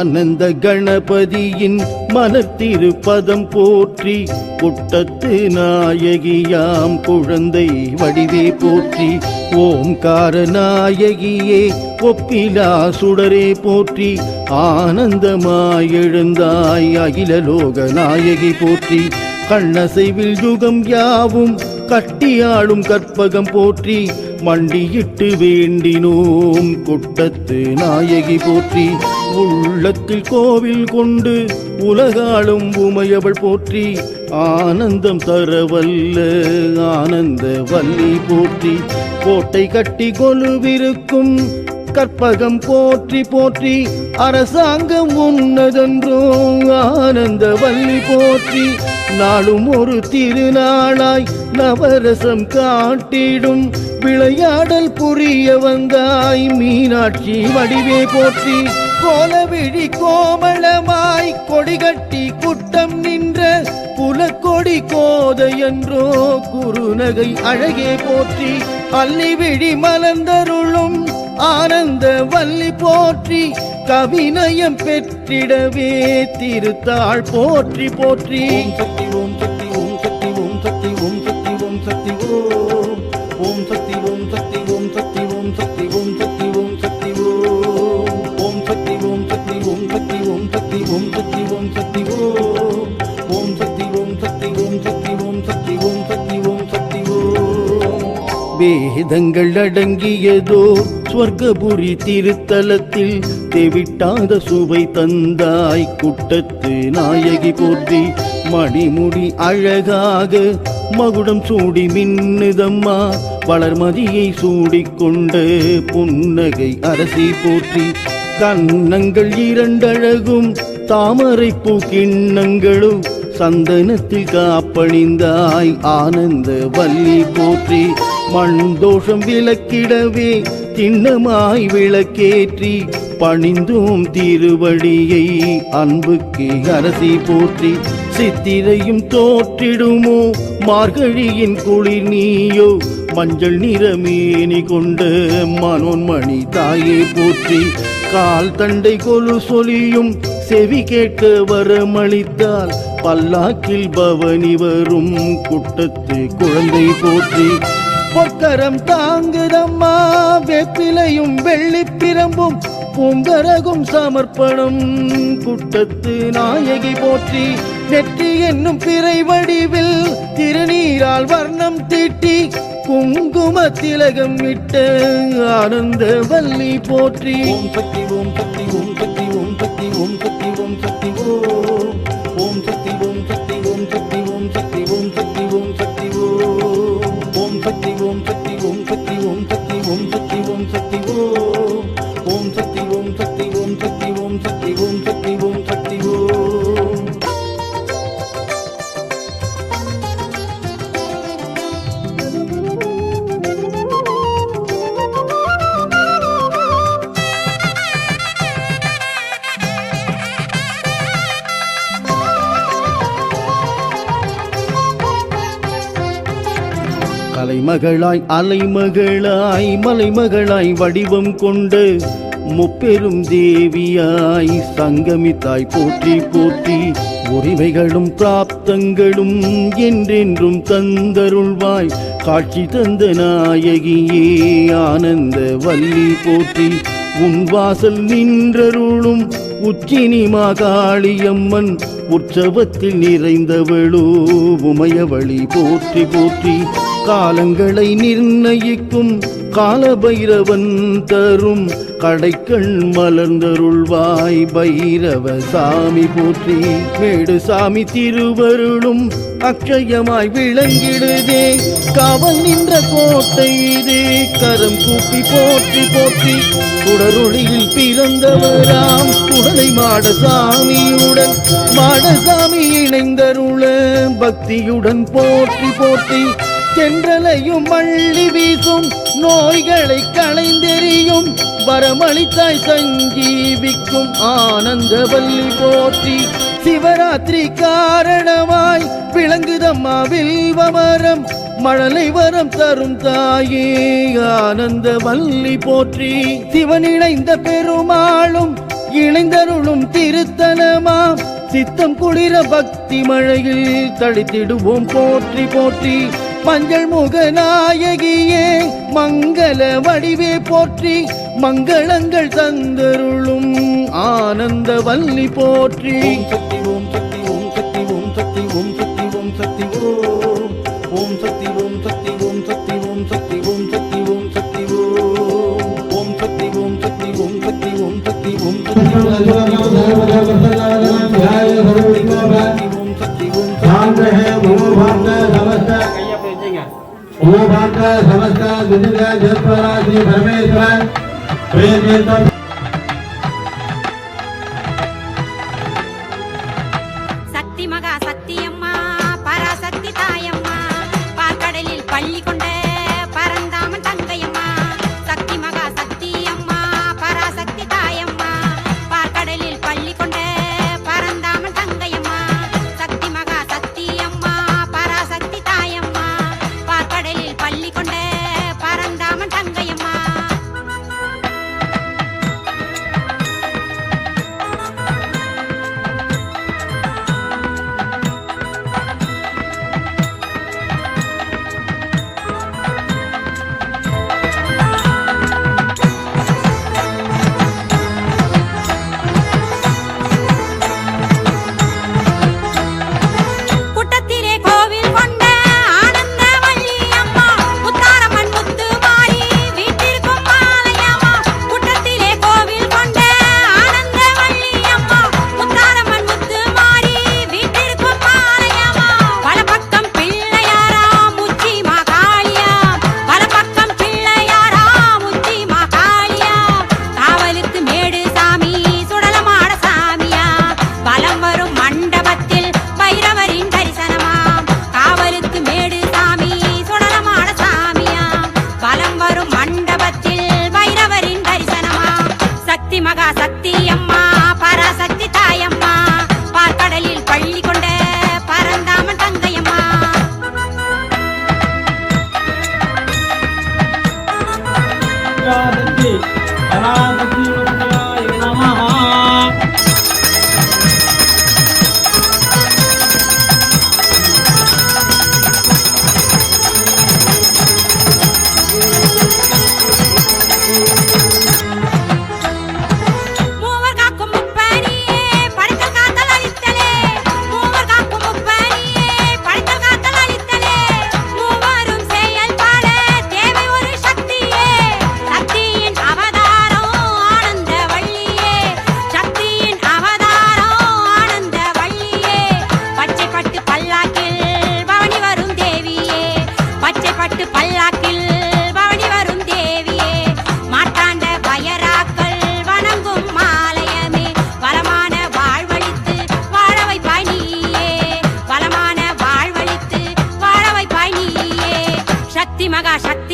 அனந்த கணபதியின் மனத்திருப்பதம் போற்றி குட்டத்து நாயகியாம் குழந்தை வடிவே போற்றி ஓம்கார நாயகியே ஒப்பிலா சுடரே போற்றி ஆனந்தமாயெழுந்தாய் அகிலலோக நாயகி போற்றி. கண்ணசைவில் யுகம் யாவும் கட்டியாளும் கற்பகம் போற்றி மண்டியிட்டு வேண்டினோம் குட்டத்து நாயகி போற்றி. உள்ளத்தில் கோவில் கொண்டு உலகாலும் உமையவள் போற்றி ஆனந்தம் தரவல்ல ஆனந்த வல்லி போற்றி. கோட்டை கட்டி கொலுவிருக்கும் கற்பகம் போற்றி போற்றி. அரசாங்கம் உன்னதென்றோ ஆனந்த வல்லி போற்றி. நாளும் ஒரு திருநாளாய் நவரசம் காட்டிடும். விளையாடல் புரிய வந்தாய் மீனாட்சி வடிவே போற்றி. கோலவிழி கோமளமாய் கொடிகட்டி குட்டம் நின்ற புலக்கொடி கோதையன்றோ குருநகை அழகே போற்றி. அள்ளி விழி மலர்ந்தருளும் ஆனந்த வள்ளி போற்றி. கவிநயம் பெற்றிடவே திருத்தாள் போற்றி போற்றி. ஓம் சக்தி ஓம் சக்தி ஓம் சக்தி ஓம் சக்தி ஓம் சக்தி ஓம் சக்தி ஓம் சக்தி ஓம் சக்தி ஓம் சக்தி ஓம் வேதங்கள் அடங்கியதோ ஸ்வர்கபுரி திருத்தலத்தில் தெவிட்டாத சுவை தந்தாய் குட்டத்து நாயகி போற்றி மணிமுடி அழகாக மகுடம் சூடி மின்னுதம்மா வளர்மதியை சூடிக்கொண்ட புன்னகை அரசி போற்றி. கன்னங்கள் இரண்டழகும் தாமரை பூ கிண்ணங்களும் சந்தனத்தில் காப்பணிந்தாய். ஆனந்த வள்ளி போற்றி மண் தோஷம் விளக்கிடவே திண்ணமாய் விளக்கேற்றி பணிந்தோம் திருவடியை அன்புக்கு அரசி போற்றி. சித்திரையும் தோற்றிடுமோ மார்கழியின் குளிர் நீயோ மஞ்சள் நிறமேனி கொண்டு மனோன்மணி தாயை போற்றி. கால் தண்டை கொலு சொலியும் செவி கேட்க வரமளித்தால் பல்லாக்கில் பவனி வரும் குட்டத்து குழந்தை போற்றி. பொக்கரம் தாங்குதம்மா வெப்பிலையும் வெள்ளி பிரம்பும் பூங்கரகும் சமர்ப்பணம் குட்டத்து நாயகி போற்றி. நெற்றி என்னும் பிறை வடிவில் திருநீரால் வர்ணம் தீட்டி குங்கும திலகம் விட்ட ஆனந்த வல்லி போற்றி ஓம் சக்தி ஓம் சக்தி ஓம் சக்தி ஓம் சக்தி ஓம் சக்தி ஓம் சக்தி ஓம் ஓம் சக்தி ஓம் சக்தி ஓம் சக்தி ஓம் சக்தி ஓம் சக்தி ஓம் சக்தி ஓம் சக்தி ஓம் சக்தி ஓம் சக்தி ஓம் சக்தி ஓம் சக்தி ஓம் சக்தி ஓம் ஓம் சக்தி ஓம் சக்தி ஓம் சக்தி ஓம் சக்தி ஓம் சக்தி ஓம் சக்தி ஓம் கலைமகளாய் அலைமகளாய் மலைமகளாய் வடிவம் கொண்டு முப்பெரும் தேவியாய் சங்கமித்தாய் போற்றி போற்றி உரிமைகளும் பிராப்தங்களும் என்றென்றும் தந்தருள்வாய். காட்சி தந்த நாயகியே ஆனந்த வல்லி போற்றி உன் வாசல் நின்றருளும் உச்சினி மாகாளியம்மன். உற்சவத்தில் நிறைந்தவளோ உமையவழி போற்றி போற்றி காலங்களை நிர்ணயிக்கும் காலபைரவன் தரும் கடைக்கண் மலர்ந்தருள்வாய் பைரவ சாமி போற்றி. மேடு சாமி திருவருளும் அக்ஷயமாய் விளங்கிடுதே. காவல் நின்ற கோட்டை இதே கரம் கூப்பி போற்றி போற்றி. குடரொளியில் பிறந்தவராம் குடலை மாடசாமியுடன். மாடசாமி இணைந்தருள பக்தியுடன் போற்றி போற்றி. தென்றலையும் மள்ளி வீசும் நோய்களை களைந்தெறியும் வரமளித்தாய் சஞ்சீவிக்கும் ஆனந்த வல்லி போற்றி. சிவராத்திரி காரணமாய் விளங்குதம்மா வில்வமரம் மழலை வரம் தரும் தாயே ஆனந்த வல்லி போற்றி சிவனிணைந்த பெருமாளும் இணைந்தருளும் திருத்தலமாம் சித்தம் குளிர பக்தி மழையில் தடித்திடுவோம் போற்றி போற்றி. மஞ்சள் முக நாயகியே மங்கள வடிவே போற்றி மங்களங்கள் தந்தருளும் ஆனந்த வல்லி போற்றி. ஓம் சக்தி ஓம் சக்தி ஓம் சக்தி ஓம் சக்தி ஓம் சக்தி ஓம் சக்தி ஓம் जय जय जय स्वराज जय ಮಗ ಶಕ್ತಿ